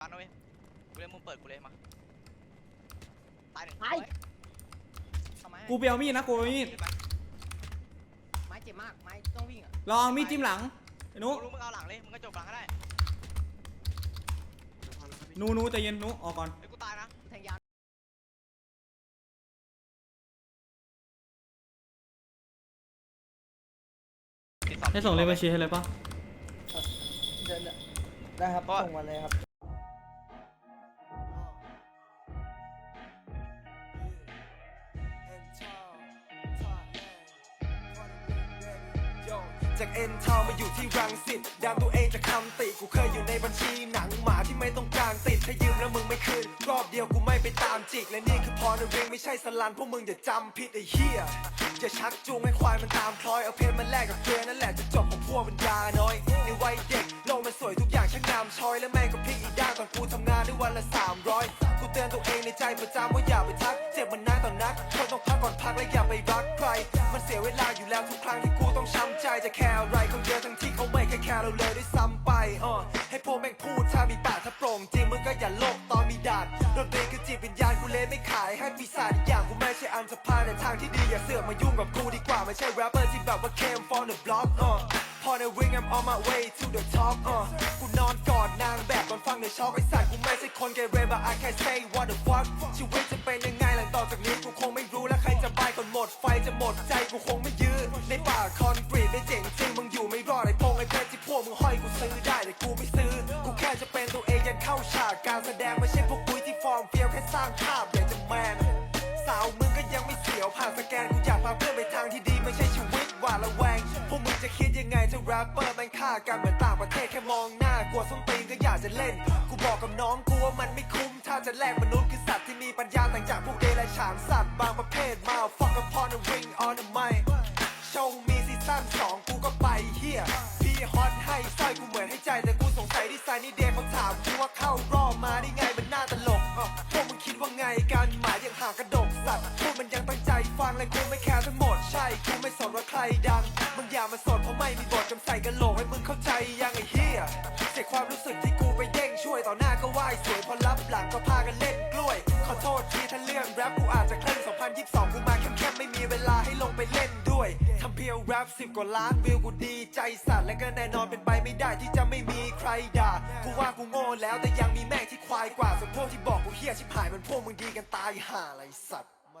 ปานนะเว้ยกูเล่นมึงเปิดกูเลยมาตายหนึ่งไปทำไมกูเปียวมีดนะกูเปียวมีดไม้เจ็บมาก ไม้ต้องวิ่งอะลองมีดจิ้มหลังไอ้หนุกูรู้มึงเอาหลังเลย มึงก็จบหลังก็ได้หนูหนูใจเย็นหนูออกก่อนเฮ้ยกูตายนะ แทงยาวติดสองให้ส่งเลขบัญชีให้เลยปะเดินได้ครับเพราะส่งมาเลยครับ จากเอ็นทาวมาอยู่ที่รังสิตดันตัวเองจากคำติ กูเคยอยู่ในบัญชีหนังหมาที่ไม่ต้องการติด ถ้ายืมแล้วมึงไม่คืนรอบเดียวกูไม่ไปตามจิก และนี่คือพรในเวงไม่ใช่สลันพวกมึงอย่าจำผิดไอ้เหี้ยจะชักจูงให้ควายมันตามคล้อย เอาเพลงมันแลกกับเกลือนั่นแหละจะจบของพวกปัญญาน้อย ในวัยเด็กโลกมันสวยทุกอย่างช่างงามช้อย และแม่งก็พลิกอีกด้านตอนกูทำงานได้วันละ 300 กูเตือนตัวเองในใจประจำว่าอย่าไปทัก เจ็บมันนานต่อนนักคนต้องพักก่อนพักและอย่าไปรักใคร มันเสียเวลาอยู่แล้วทุกครั้งที่ กูต้องช้ำใจจะแคร์อะไรเขาเยอะทั้งที่เขาไม่เคยแคร์เราเลยด้วยซ้ำไปอ่อให้พวกแม่งพูดถ้ามีปากถ้าโปร่งจริงมึงก็อย่าโลกตอนมีดาดดนตรีคือจิตวิญญาณกูเลยไม่ขายให้ปีศาจอย่างกูไม่ใช่อันสภาแต่ทางที่ดีอย่าเสือกมายุ่งกับกูดีกว่าไม่ใช่แรปเปอร์ที่แบบว่า came from the block อ่อพอใน ring I'm on my way to the top อ่อกูนอนกอดนางแบบตอนฟังในช็อกไอ้สัตว์กูไม่ใช่คนเกเร but I can say what the fuck ชีวิตจะเป็นยังไงหลังต่อจากนี้กูคงไม่รู้และใครจะบายก่อนหมดไฟจะหมดใจกูคงไม่ยืนในป่าคอนกรีตได้เจากสแกนกูอยากพาเพื่อนไปทางที่ดีไม่ใช่ชีวิตหวาดระแวง พวกมึงจะคิดยังไงถ้าแรปเปอร์มันฆ่ากันเหมือนต่างประเทศแค่มองหน้ากลัวส้นตีนก็อยากจะเล่น กูบอกกับน้องกูว่ามันไม่คุ้ม ถ้าจะแลกมนุษย์คือสัตว์ที่มีปัญญาต่างจากพวกเดรัจฉานสัตว์บางประเภทมา fuck upon the ring on the mic โช คิดว่าไงการหมายยังห่างกระดกสัตว์พวกมันยังตั้งใจฟังและกูไม่แคร์ทั้งหมดใช่กูไม่สนว่าใครดังมึงอย่ามาสนเพราะไม่มีบทจำใส่กระโหลกให้มึงเข้าใจยังไอ้เฮียเสียความรู้สึกที่กูไปเด้งช่วยต่อหน้าก็ไหว้สวยพอรับหลังก็พากันเล่นกล้วย ขอโทษทีถ้าเรื่องแรปกูอาจจะเคร่อง2022กูมาเข้มๆไม่มีเวลาให้ลงไปเล่นด้วยทำเพียวแรปสิบกว่าล้านวิวกูดีใจสัตว์และก็แน่นอนเป็นไปไม่ได้ที่จะไม่มีใครด่ากูว่ากูโง่แล้วแต่ยังมีแม่ ควายกว่าส่วนพวกที่บอกกูเฮี้ยชิบหายมันพวกมึงดีกันตายห่าอะไรสัตว์